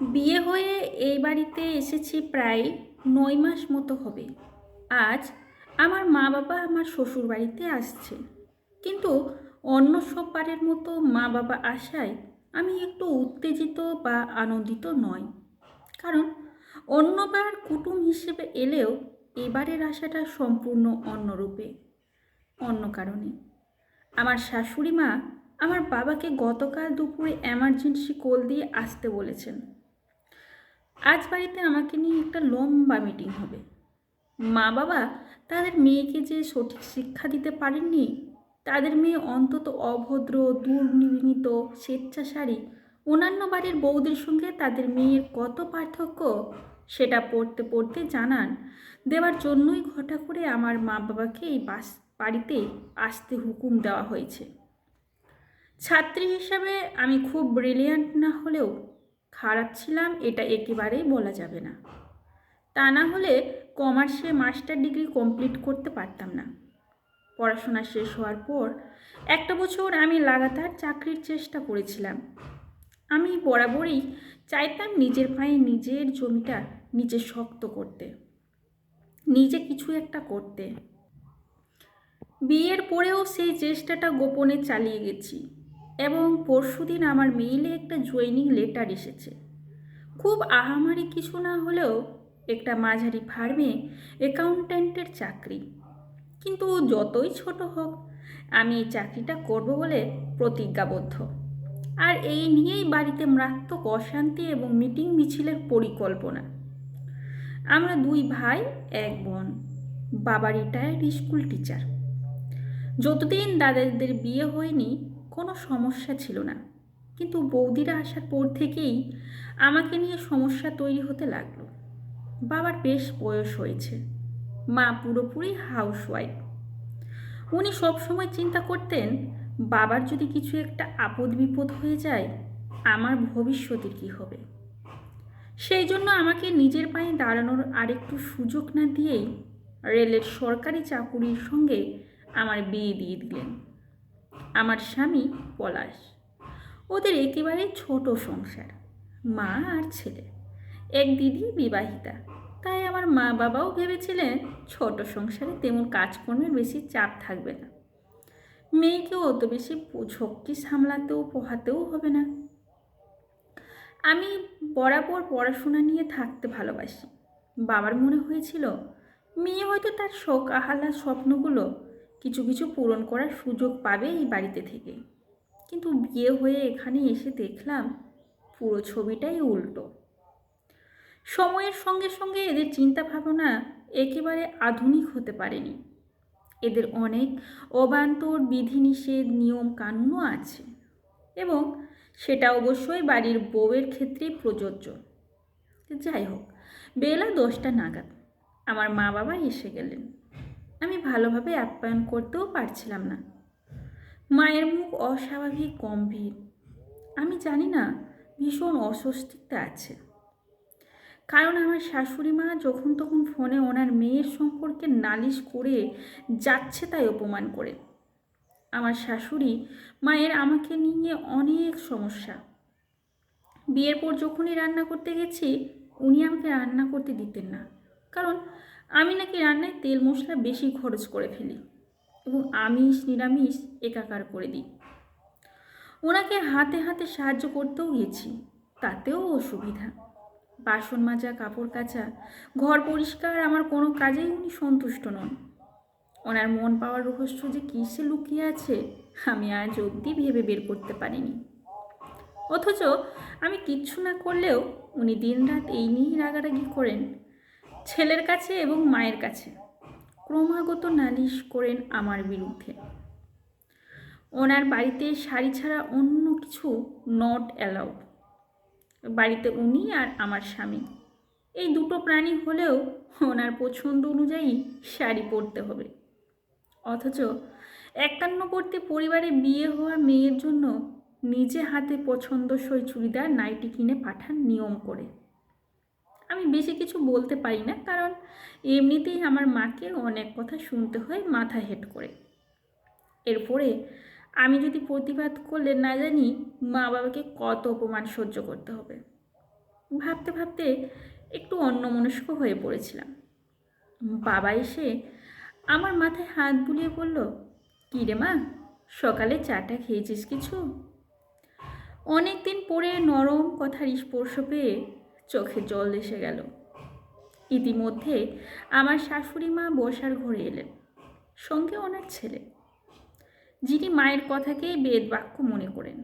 বিয়ে হয়ে এই বাড়িতে এসেছি প্রায় নয় মাস মতো হবে। আজ আমার মা বাবা আমার শ্বশুর বাড়িতে আসছে। কিন্তু অন্য সব বারের মতো মা বাবা আসায় আমি একটু উত্তেজিত বা আনন্দিত নয় কারণ অন্যবার কুটুম হিসেবে এলেও এবারের আশাটা সম্পূর্ণ অন্যরূপে অন্য কারণে। আমার শাশুড়ি মা আমার বাবাকে গতকাল দুপুরে এমার্জেন্সি কল দিয়ে আসতে বলেছেন। আজ বাড়িতে আমাকে নিয়ে একটা লম্বা মিটিং হবে। মা বাবা তাদের মেয়েকে যে সঠিক শিক্ষা দিতে পারেননি, তাদের মেয়ে অন্তত অভদ্র দুর্নির্মিত স্বেচ্ছাসারী অন্যান্য বাড়ির বৌদের সঙ্গে তাদের মেয়ের কত পার্থক্য সেটা পড়তে পড়তে জানান। দেওয়ার জন্যই ঘটা করে আমার মা বাবাকে এই বাস, বাড়িতে আসতে হুকুম দেওয়া হয়েছে। ছাত্রী হিসাবে আমি খুব ব্রিলিয়ান্ট না হলেও খারাপ ছিলাম এটা একেবারেই বলা যাবে না। তা না হলে কমার্সে মাস্টার ডিগ্রি কমপ্লিট করতে পারতাম না। পড়াশোনা শেষ হওয়ার পর একটা বছর আমি লাগাতার চাকরির চেষ্টা করেছিলাম। আমি বরাবরই চাইতাম নিজের পায়ে নিজের জমিটা নিজে শক্ত করতে, নিজে কিছু একটা করতে। বিয়ের পরেও সেই চেষ্টাটা গোপনে চালিয়ে গেছি। এবং পরশুদিন আমার মেইলে একটা জয়েনিং লেটার এসেছে। খুব আহামারি কিছু না হলেও একটা মাঝারি ফার্মে অ্যাকাউন্ট্যান্টের চাকরি। কিন্তু যতই ছোট হোক, আমি এই চাকরিটা করব বলে প্রতিজ্ঞাবদ্ধ। আর এই নিয়েই বাড়িতে মারাত্মক অশান্তি এবং মিটিং মিছিলের পরিকল্পনা। আমরা দুই ভাই, এক বোন, বাবা রিটায়ার্ড স্কুল টিচার যতদিন দাদাদের বিয়ে হয়নি কোনো সমস্যা ছিল না। কিন্তু বৌদিরা আসার পর থেকেই আমাকে নিয়ে সমস্যা তৈরি হতে লাগল। বাবার বেশ বয়স হয়েছে। মা পুরোপুরি হাউসওয়াইফ। উনি সবসময় চিন্তা করতেন, বাবার যদি কিছু একটা আপদ বিপদ হয়ে যায়, আমার ভবিষ্যতে কী হবে? সেই জন্য আমাকে নিজের পায়ে দাঁড়ানোর আরেকটু সুযোগ না দিয়েই রেলের সরকারি চাকুরির সঙ্গে আমার বিয়ে দিয়ে দিলেন। আমার স্বামী পলাশ। ওদের একেবারে ছোট সংসার, মা আর ছেলে। এক দিদি বিবাহিতা। তাই আমার মা বাবাও ভেবেছিলেন ছোট সংসারে তেমন কাজকর্মের বেশি চাপ থাকবে না। মেয়েকেও অত বেশি ঝক্কি সামলাতেও, পোহাতেও হবে না। আমি বরাবর পড়াশোনা নিয়ে থাকতে ভালোবাসি। বাবার মনে হয়েছিল, মেয়ে হয়তো তার শোক আহালা স্বপ্নগুলো কিছু কিছু পূরণ করার সুযোগ পাবে এই বাড়িতে থেকে। কিন্তু বিয়ে হয়ে এখানে এসে দেখলাম পুরো ছবিটাই উল্টো। সময়ের সঙ্গে সঙ্গে এদের চিন্তা ভাবনা একেবারে আধুনিক হতে পারেনি। এদের অনেক অবান্তর বিধিনিষেধ নিয়ম কানুনও আছে এবং সেটা অবশ্যই বাড়ির বউয়ের ক্ষেত্রেই প্রযোজ্য। যাই হোক, বেলা দশটা নাগাদ। আমার মা বাবা এসে গেলেন। আমি ভালোভাবে আপ্যায়ন করতেও পারছিলাম না। মায়ের মুখ অস্বাভাবিক, গম্ভীর। আমি জানি না, ভীষণ অস্বস্তিতে আছে। কারণ আমার শাশুড়ি মা যখন তখন ফোনে ওনার মেয়ের সম্পর্কে নালিশ করে যাচ্ছে তাই অপমান করে। আমার শাশুড়ি মায়ের আমাকে নিয়ে অনেক সমস্যা। বিয়ের পর যখনই রান্না করতে গেছি, উনি আমাকে রান্না করতে দিতেন না। কারণ আমি নাকি রান্নায় তেল মশলা বেশি খরচ করে ফেলি এবং আমিষ, নিরামিষ একাকার করে দিই। ওনাকে হাতে হাতে সাহায্য করতেও গেছি, তাতেও অসুবিধা। বাসন মাজা, কাপড় কাচা, ঘর পরিষ্কার আমার কোনো কাজেই উনি সন্তুষ্ট নন। ওনার মন পাওয়ার রহস্য যে কিসে লুকিয়ে আছে, আমি আজ অবধি ভেবে বের করতে পারিনি। অথচ আমি কিচ্ছু না করলেও উনি দিনরাত এই নিয়েই রাগারাগি করেন। ছেলের কাছে এবং মায়ের কাছে। ক্রমাগত নালিশ করেন আমার বিরুদ্ধে। ওনার বাড়িতে শাড়ি ছাড়া অন্য কিছু নট অ্যালাউড বাড়িতে উনি আর আমার স্বামী। এই দুটো প্রাণী হলেও ওনার পছন্দ অনুযায়ী শাড়ি পরতে হবে। অথচ একান্নবর্তী পরিবারে বিয়ে হওয়া মেয়ের জন্য নিজে হাতে পছন্দসই চুড়িদার নাইটি কিনে পাঠান নিয়ম করে। আমি বেশি কিছু বলতে পারি না, কারণ এমনিতেই আমার মাকে অনেক কথা শুনতে হয় মাথা হেট করে। এরপরে আমি যদি প্রতিবাদ করলে না জানি মা বাবাকে কত অপমান সহ্য করতে হবে। ভাবতে ভাবতে একটু অন্যমনস্ক হয়ে পড়েছিলাম। বাবা এসে আমার মাথায় হাত বুলিয়ে বলল, কী রে মা, সকালে চাটা খেয়েছিস কিছু? অনেক দিন পরে নরম কথার স্পর্শ পেয়ে চোখে জল এসে গেল। ইতিমধ্যে আমার শাশুড়ি মা বসার ঘরে এলেন, সঙ্গে ওনার ছেলে, যিনি মায়ের কথাকেই বেদ বাক্য মনে করেন।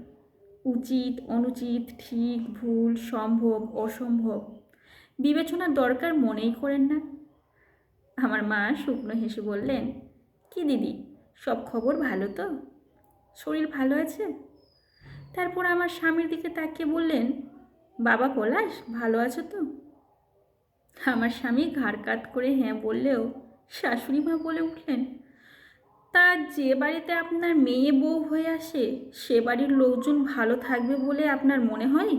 উচিত, অনুচিত, ঠিক, ভুল, সম্ভব, অসম্ভব, বিবেচনার দরকার মনেই করেন না। আমার মা শুকনো হেসে বললেন, কি দিদি, সব খবর ভালো তো? শরীর ভালো আছে? তারপর আমার স্বামীর দিকে তাকিয়ে বললেন বাবা পলাশ, ভালো আছো তো? আমার স্বামী ঘাড় কাত করে হ্যাঁ বললেও শাশুড়ি মা বলে উঠলেন, তা যে বাড়িতে আপনার মেয়ে বউ হয়ে আসে, সে বাড়ির লোকজন ভালো থাকবে বলে আপনার মনে হয়?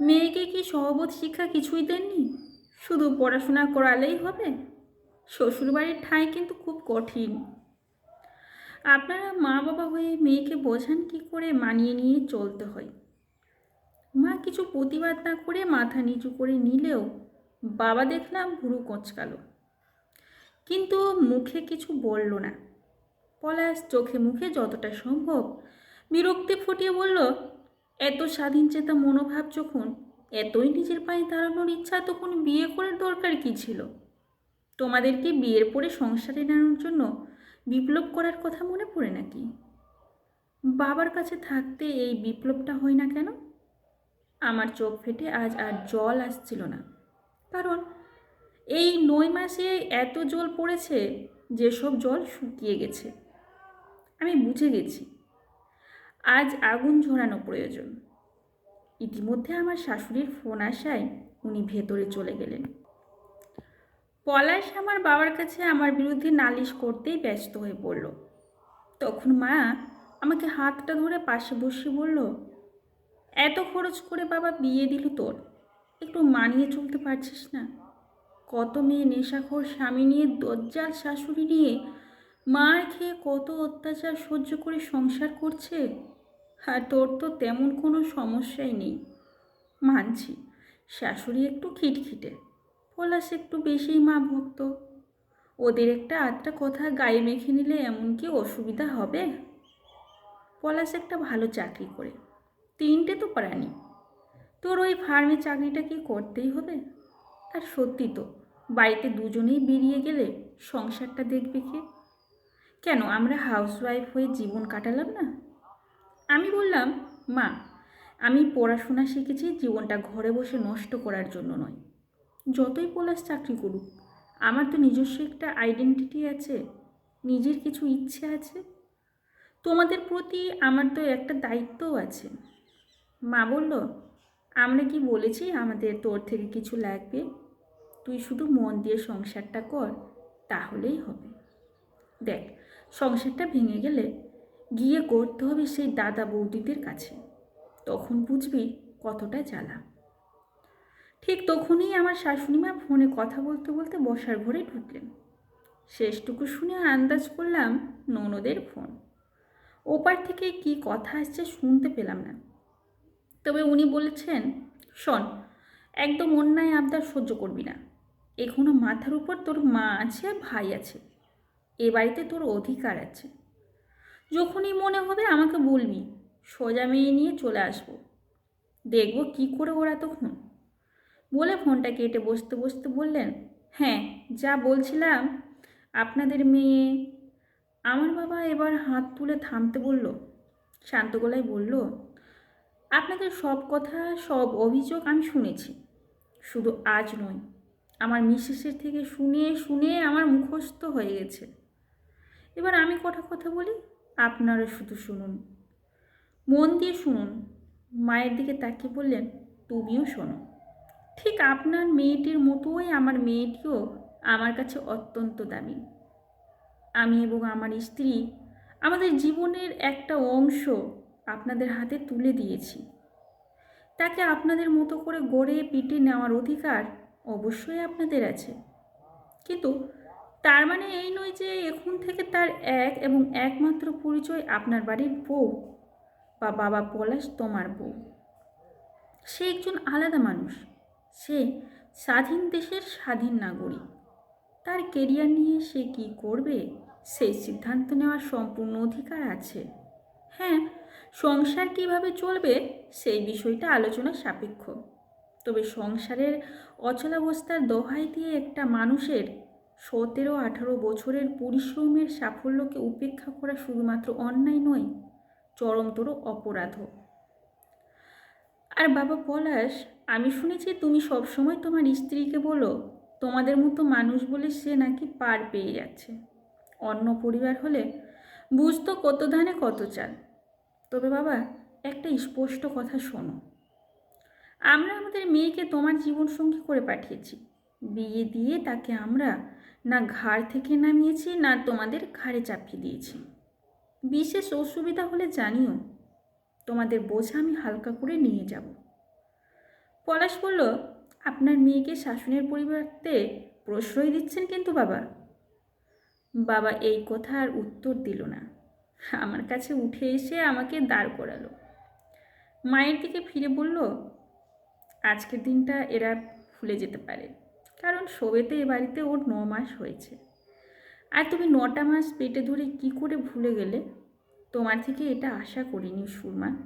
মেয়েকে কি সহবোধ শিক্ষা কিছুই দেননি? শুধু পড়াশোনা করালেই হবে? শ্বশুরবাড়ির ঠাঁই কিন্তু খুব কঠিন। আপনারা মা বাবা হয়ে মেয়েকে বোঝান কি করে মানিয়ে নিয়ে চলতে হয়। মা কিছু প্রতিবাদ না করে মাথা নিচু করে নিলেও বাবা দেখলাম ভুরু কোঁচকালো। কিন্তু মুখে কিছু বলল না। পলাশ চোখে মুখে যতটা সম্ভব বিরক্তি ফুটিয়ে বলল, এত স্বাধীন চেতা মনোভাব যখন, এতই নিজের পায়ে দাঁড়ানোর ইচ্ছা তখন বিয়ে করার দরকার কি ছিল? তোমাদেরকে বিয়ের পরে সংসারে নেওয়ার জন্য বিপ্লব করার কথা মনে পড়ে নাকি? বাবার কাছে থাকতে এই বিপ্লবটা হয় না কেন? আমার চোখ ফেটে আজ আর জল আসছিল না। কারণ এই নয় মাসে এত জল পড়েছে, যেসব জল শুকিয়ে গেছে। আমি বুঝে গেছি, আজ আগুন ঝরানো প্রয়োজন। ইতিমধ্যে আমার শাশুড়ির ফোন আসায় উনি ভেতরে চলে গেলেন। পলাশ আমার বাবার কাছে আমার বিরুদ্ধে নালিশ করতেই ব্যস্ত হয়ে পড়ল। তখন মা আমাকে হাতটা ধরে পাশে বসিয়ে বলল এত খরচ করে বাবা বিয়ে দিল তোর? একটু মানিয়ে চলতে পারছিস না? কত মেয়ে নেশাখোর স্বামী নিয়ে দজ্জাল শাশুড়ি নিয়ে মার খেয়ে কত অত্যাচার সহ্য করে সংসার করছে? আর তোর তো তেমন কোনো সমস্যাই নেই। মানছি, শাশুড়ি একটু খিটখিটে, পলাশ একটু বেশিই মা ভক্ত। ওদের একটা আধটা কথা গায়ে মেখে নিলে এমন কি অসুবিধা হবে? পলাশ একটা ভালো চাকরি করে তিনটে তো প্রাণী তোর ওই ফার্মে চাকরিটা কি করতেই হবে? আর সত্যি তো, বাড়িতে দুজনেই বেরিয়ে গেলে সংসারটা দেখবে কে? কেন, আমরা হাউসওয়াইফ হয়ে জীবন কাটালাম না? আমি বললাম, মা, আমি পড়াশোনা শিখেছি জীবনটা ঘরে বসে নষ্ট করার জন্য নয়। যতই পলাশ চাকরি করুক, আমার তো নিজস্ব একটা আইডেন্টিটি আছে, নিজের কিছু ইচ্ছে আছে। তোমাদের প্রতি আমার তো একটা দায়িত্বও আছে। মা বলল, আমরা কি বলেছি আমাদের তোর থেকে কিছু লাগবে? তুই শুধু মন দিয়ে সংসারটা কর, তাহলেই হবে। দেখ, সংসারটা ভেঙে গেলে গিয়ে করতে হবে সেই দাদা বৌদিদের কাছে। তখন বুঝবি কতটা জ্বালা। ঠিক তখনই আমার শাশুড়ি মা ফোনে কথা বলতে বলতে বসার ঘরে ঢুকলেন। শেষটুকু শুনে আন্দাজ করলাম ননদের ফোন। ওপার থেকে কি কথা আসছে শুনতে পেলাম না। তবে উনি বলেছেন, শোন, একদম অন্যায় আবদার সহ্য করবি না। এখনও মাথার উপর তোর মা আছে ভাই আছে। এ বাড়িতে তোর অধিকার আছে। যখনই মনে হবে আমাকে বলবি, সোজা মেয়ে নিয়ে চলে আসব। দেখব কি করে ওরা তখন। বলে ফোনটা কেটে বসতে বসতে বললেন হ্যাঁ যা বলছিলাম, আপনাদের মেয়ে। আমার বাবা এবার হাত তুলে থামতে বলল, শান্ত গলায় বলল আপনাদের সব কথা, সব অভিযোগ আমি শুনেছি। শুধু আজ নয়, আমার মিসেসের থেকে শুনে শুনে আমার মুখস্থ হয়ে গেছে। এবার আমি কটা কথা বলি? আপনারা শুধু শুনুন। মন দিয়ে শুনুন। মায়ের দিকে তাকিয়ে বললেন, তুমিও শোনো। ঠিক আপনার মেয়েটির মতোই আমার মেয়েটিও আমার কাছে অত্যন্ত দামি। আমি এবং আমার স্ত্রী আমাদের জীবনের একটা অংশ আপনাদের হাতে তুলে দিয়েছি। তাকে আপনাদের মতো করে গড়ে পিটে নেওয়ার অধিকার অবশ্যই আপনাদের আছে। কিন্তু তার মানে এই নয় যে এখন থেকে তার এক এবং একমাত্র পরিচয় আপনার বাড়ির বউ বা বাবা পলাশ তোমার বউ। সে একজন আলাদা মানুষ। সে স্বাধীন দেশের স্বাধীন নাগরিক। তার কেরিয়ার নিয়ে সে কি করবে? সেই সিদ্ধান্ত নেওয়ার সম্পূর্ণ অধিকার আছে। হ্যাঁ সংসার কীভাবে চলবে সেই বিষয়টা আলোচনা সাপেক্ষ। তবে সংসারের অচলাবস্থার দোহাই দিয়ে একটা মানুষের সতেরো, আঠারো বছরের পরিশ্রমের সাফল্যকে উপেক্ষা করা শুধুমাত্র অন্যায় নয়, চরমতর অপরাধও আর বাবা পলাশ, আমি শুনেছি তুমি সবসময় তোমার স্ত্রীকে বলো, তোমাদের মতো মানুষ বলে সে নাকি পার পেয়ে যাচ্ছে। অন্য পরিবার হলে বুঝতো কত ধানে কত চাল। তবে বাবা, একটা স্পষ্ট কথা শোনো। আমরা আমাদের মেয়েকে তোমার জীবনসঙ্গী করে পাঠিয়েছি। বিয়ে দিয়ে তাকে আমরা না ঘাড় থেকে নামিয়েছি, না তোমাদের ঘাড়ে চাপিয়ে দিয়েছি। বিশেষ অসুবিধা হলে জানিও, তোমাদের বোঝা আমি হালকা করে নিয়ে যাব। পলাশ বলল, আপনার মেয়েকে শাসনের পরিবর্তে প্রশ্রয় দিচ্ছেন কিন্তু বাবা। বাবা এই কথা আর উত্তর দিল না। আমার কাছে উঠে এসে আমাকে দাঁড় করালো। মায়ের দিকে ফিরে বলল, আজকের দিনটা এরা ভুলে যেতে পারে, কারণ শোবেতে এ বাড়িতে ওর ন মাস হয়েছে। আর তুমি নটা মাস পেটে ধরে কি করে ভুলে গেলে? তোমার থেকে এটা আশা করিনি, সুরমা।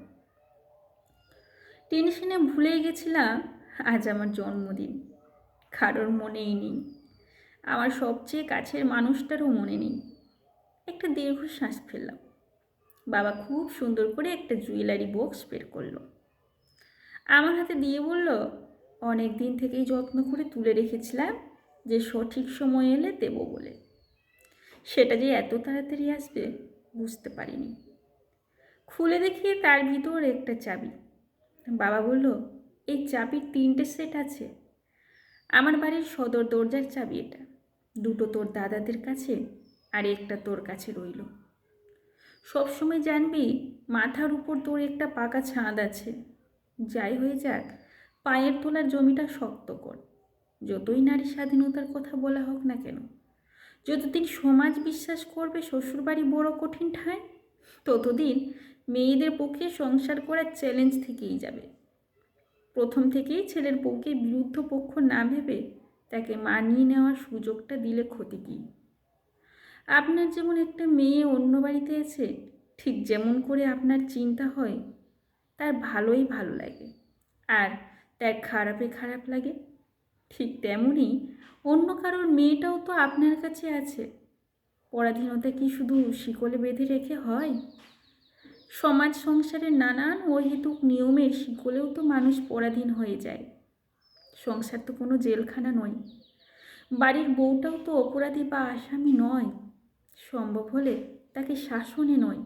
টেনশনে ভুলেই গেছিলাম, আজ আমার জন্মদিন। কারোর মনেই নেই। আমার সবচেয়ে কাছের মানুষটারও মনে নেই। একটা দীর্ঘশ্বাস ফেললাম। বাবা খুব সুন্দর করে একটা জুয়েলারি বক্স বের করল। আমার হাতে দিয়ে বলল, অনেক দিন থেকেই যত্ন করে তুলে রেখেছিলাম, যে সঠিক সময় এলে দেবো বলে। সেটা যে এত তাড়াতাড়ি আসবে, বুঝতে পারিনি। খুলে দেখি তার ভিতর একটা চাবি। বাবা বলল, এই চাবির তিনটে সেট আছে। আমার বাড়ির সদর দরজার চাবি এটা। দুটো তোর দাদাদের কাছে আর একটা তোর কাছে রইল। সবসময় জানবি মাথার উপর তোর একটা পাকা ছাদ আছে। যাই হয়ে যাক, পায়ের তোলার জমিটা শক্ত কর। যতই নারী স্বাধীনতার কথা বলা হোক না কেন, যতদিন সমাজ বিশ্বাস করবে শ্বশুরবাড়ি বড় কঠিন ঠাঁই, ততদিন মেয়েদের পক্ষে সংসার করার চ্যালেঞ্জ থেকেই যাবে। প্রথম থেকেই ছেলের পক্ষে বিরুদ্ধ পক্ষ না ভেবে তাকে মানিয়ে নেওয়ার সুযোগটা দিলে ক্ষতি কী? আপনার যেমন একটা মেয়ে অন্য বাড়িতে আছে, ঠিক যেমন করে আপনার চিন্তা হয়, তার ভালোই ভালো লাগে। আর তার খারাপে খারাপ লাগে, ঠিক তেমনই অন্য কারোর মেয়েটাও তো আপনার কাছে আছে। পরাধীনতা কি শুধু শিকলে বেঁধে রেখে হয়? সমাজ সংসারের নানান অহেতুক নিয়মের শিকলেও তো মানুষ পরাধীন হয়ে যায়। সংসার তো কোনো জেলখানা নয়। বাড়ির বউটাও তো অপরাধী বা আসামি নয়। সম্ভব হলে তাকে শাসনে নয়,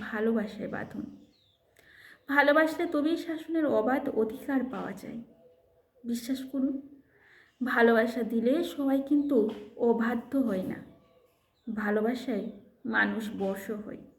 ভালোবাসায় বাঁধুন। ভালোবাসলে তবেই শাসনের অবাধ অধিকার পাওয়া যায়। বিশ্বাস করুন, ভালোবাসা দিলে সবাই কিন্তু অবাধ্য হয় না। ভালোবাসায় মানুষ বশ হয়।